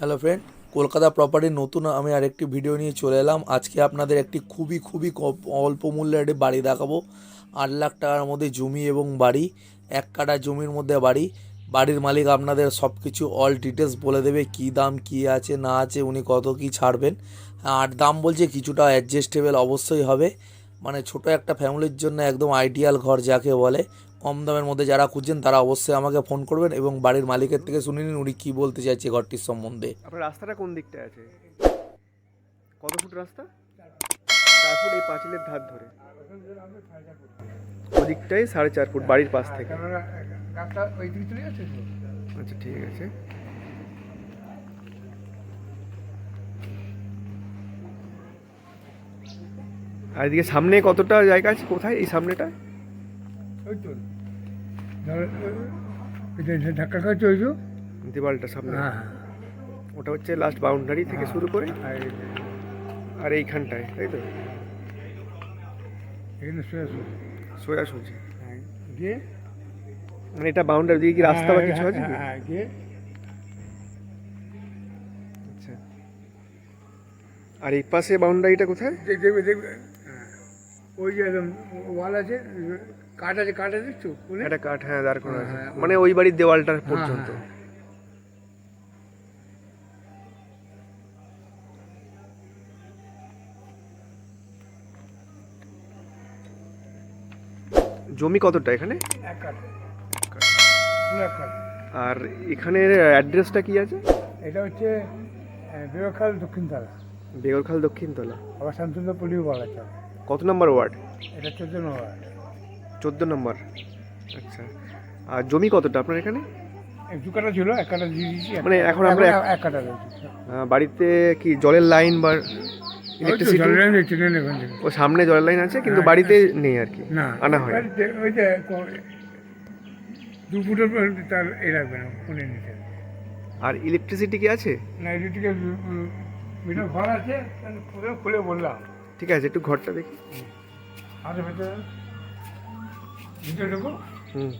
Hello friend, Kolkata প্রপার্টির নতুন আমি আরেকটি ভিডিও নিয়ে চলে এলাম। আজকে আপনাদের একটি খুবই খুবই অল্প মূল্যে একটি বাড়ি দেখাবো। আট লাখ টাকার মধ্যে জমি এবং বাড়ি, এক কাটা জমির মধ্যে বাড়ি। বাড়ির মালিক আপনাদের সব কিছু অল ডিটেলস বলে দেবে, কী দাম, কী আছে, না আছে, উনি কত, কী ছাড়বেন। আর দাম বলছে কিছুটা অ্যাডজাস্টেবল অবশ্যই হবে। মানে ছোট একটা ফ্যামিলির জন্য একদম আইডিয়াল ঘর যাকে বলে। কম দামের মধ্যে যারা খুঁজছেন তারা অবশ্যই আমাকে ফোন করবেন এবং বাড়ির মালিকের থেকে শুনে নিন উনি কী বলতে চাইছে ঘরটির সম্বন্ধে। আপনার রাস্তাটা কোন দিকটা আছে? কত ফুট রাস্তা? চার ফুট এই পাঁচিলের ধার ধরে। ওদিকটাই সাড়ে চার ফুট বাড়ির পাশ থেকে। আচ্ছা ঠিক আছে। আর এদিকে সামনে কতটা জায়গা আছে? কোথায় এই সামনেটা? ওই তো। যে ধাক্কা খাচ্ছে ওই তো দেওয়ালটা সামনে। হ্যাঁ হ্যাঁ। ওটা হচ্ছে লাস্ট বাউন্ডারি থেকে শুরু করে আর এইখানটায় তাই তো? এখানে শুয়ে শুয়ে সোজাসুজি হ্যাঁ গিয়ে। মানে এটা বাউন্ডারি দিকে কি রাস্তা বা হ্যাঁ, কিছু আছে হ্যাঁ, হ্যাঁ গিয়ে। আচ্ছা। আর এই পাশে বাউন্ডারিটা কোথায়? দেখ- দেখবে দেখবে হ্যাঁ। ওই যে একদম ওয়াল আছে কাঠ আছে কাঠ আছে কোনে? একটা কাঠ হ্যাঁ দাঁড় করা আছে। হ্যাঁ, মানে ওই বাড়ির দেওয়ালটা পর্যন্ত। হ্যাঁ। জমি কতটা এখানে? এক কাঠ। পুরো এক কাঠ। আর এখানের অ্যাড্রেসটা কি আছে? এটা হচ্ছে বিবেকাল দক্ষিণতলা। বেগরখাল দক্ষিণতলা। আবার শান্তন্দর পল্লী বলা কত নম্বর ওয়ার্ড? এটা চোদ্দ নম্বর চোদ্দ নম্বর। আচ্ছা। আর জমি কতটা আপনার এখানে? দু কাটা ছিল এক কাটা দিয়ে দিয়েছি মানে এখন আমরা এক- কাটা বাড়িতে কি জলের লাইন বা ইলেকট্রিসিটি ও সামনে জলের লাইন আছে কিন্তু হ্যাঁ, বাড়িতে নেই আর কি না আনা হয় ওই যে- দু ফুটের পর তার এ লাগবে না ফোনে নিতে আর ইলেকট্রিসিটি কি আছে? না এদিকে মিটার ঘর আছে খুলে খুলে বললাম। ঠিক আছে একটু ঘরটা দেখি। আছে ভেতরে? ভিতরে ঢোকো hmm.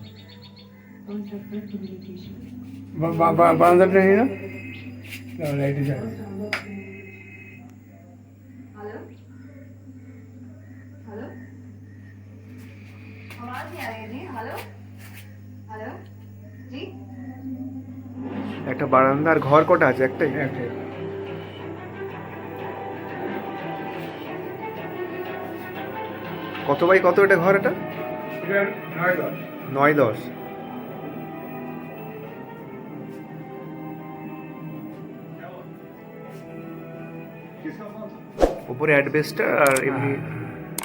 বারান্দাটা নিয়ে না লাইটে যায় একটা বারান্দার ঘর কটা আছে? একটাই? হ্যাঁ, একটাই। কত বাই কত এটা ঘর এটা? নয় দশ নয় দশ উপরে অ্যাডবেস্টার আর এমনি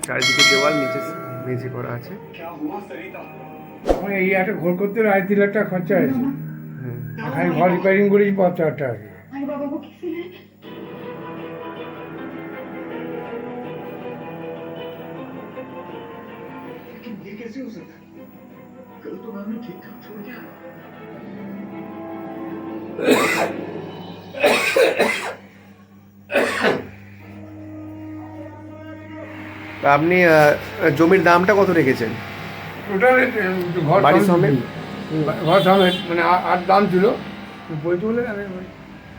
চারিদিকে দেওয়াল নিচে মেঝে করা আছে। এই একটা ঘর করতে আড়াই তিন লাখ টাকা খরচা হয়েছে। খালি ঘর রিপেয়ারিং করেছি পঞ্চাশ হাজার টাকা किसी ने लेकिन ये कैसे हो सकता है कल तो मैंने ठीक ठाक छोड़ दिया তা আপনি আহ, জমির দামটা কত রেখেছেন টোটাল ঘর বাড়ির সমেত সমেত? ঘর সমেত মানে আ- আট দাম ছিল বলতে বলে আমি ওই-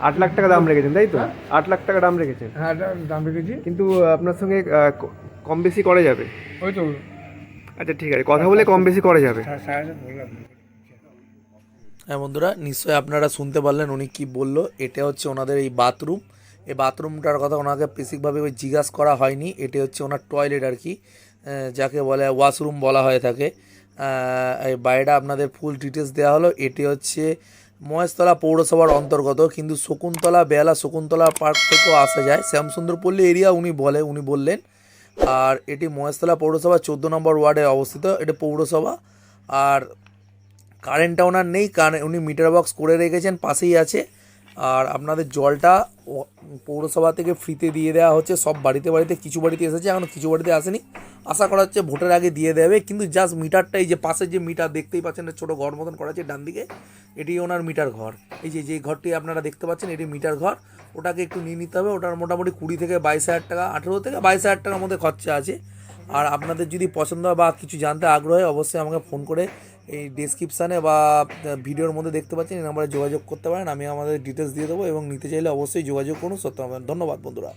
আট লাখ টাকা দাম রেখেছেন তাই তো আট লাখ টাকা দাম রেখেছেন হ্যাঁ দা- দাম রেখেছি কিন্তু আপনার সঙ্গে আহ, ক- কম বেশি করা যাবে ওই তো আচ্ছা ঠিক আছে। কথা বলে কম বেশি করা যাবে। হ্যাঁ বন্ধুরা নিশ্চয়ই আপনারা শুনতে পারলেন উনি কি বলল। এটা হচ্ছে ওনাদের এই বাথরুম। এই বাথরুমটার কথা ওনাকে বেসিকভাবে ওই জিজ্ঞাসা করা হয়নি। এটা হচ্ছে ওনার টয়লেট আর কি যাকে বলে ওয়াশরুম বলা হয়ে থাকে। এই বাড়িটা আপনাদের ফুল ডিটেলস দেওয়া হলো। এটি হচ্ছে মহেশতলা পৌরসভার অন্তর্গত কিন্তু শকুন্তলা বেলা শকুন্তলা পার্ক থেকেও আসা যায়। শ্যামসুন্দরপল্লী এরিয়া উনি বলে উনি বললেন আর এটি মহেশতলা পৌরসভা চোদ্দ নম্বর ওয়ার্ডে অবস্থিত, এটা পৌরসভা। আর কারেন্টটা ওনার নেই, কারণ উনি মিটার বক্স করে রেখেছেন, পাশেই আছে। আর আপনাদের জলটা পৌরসভা থেকে ফ্রিতে দিয়ে দেওয়া হচ্ছে, সব বাড়িতে বাড়িতে, কিছু বাড়িতে এসেছে, এখন কিছু বাড়িতে আসেনি। আশা করা হচ্ছে ভোটের আগে দিয়ে দেবে, কিন্তু জাস্ট মিটারটা এই যে পাশের যে মিটার দেখতেই পাচ্ছেন ছোটো ঘর মতন করা আছে ডান দিকে এটি ওনার মিটার ঘর। এই যে যে ঘরটি আপনারা দেখতে পাচ্ছেন, এটি মিটার ঘর। ওটাকে একটু নিয়ে নিতে হবে, ওটার মোটামুটি কুড়ি থেকে বাইশ হাজার টাকা, আঠেরো থেকে বাইশ হাজার টাকার মধ্যে খরচা আছে। আর আপনাদের যদি পছন্দ বা কিছু জানতে আগ্রহ হয়, অবশ্যই আমাকে ফোন করে এই ডিসক্রিপশানে বা ভিডিওর মধ্যে দেখতে পাচ্ছেন, এই নাম্বারে যোগাযোগ করতে পারেন, আমি আমাদের ডিটেলস দিয়ে দেবো এবং নিতে চাইলে অবশ্যই যোগাযোগ করুন সত্য ধন্যবাদ, বন্ধুরা।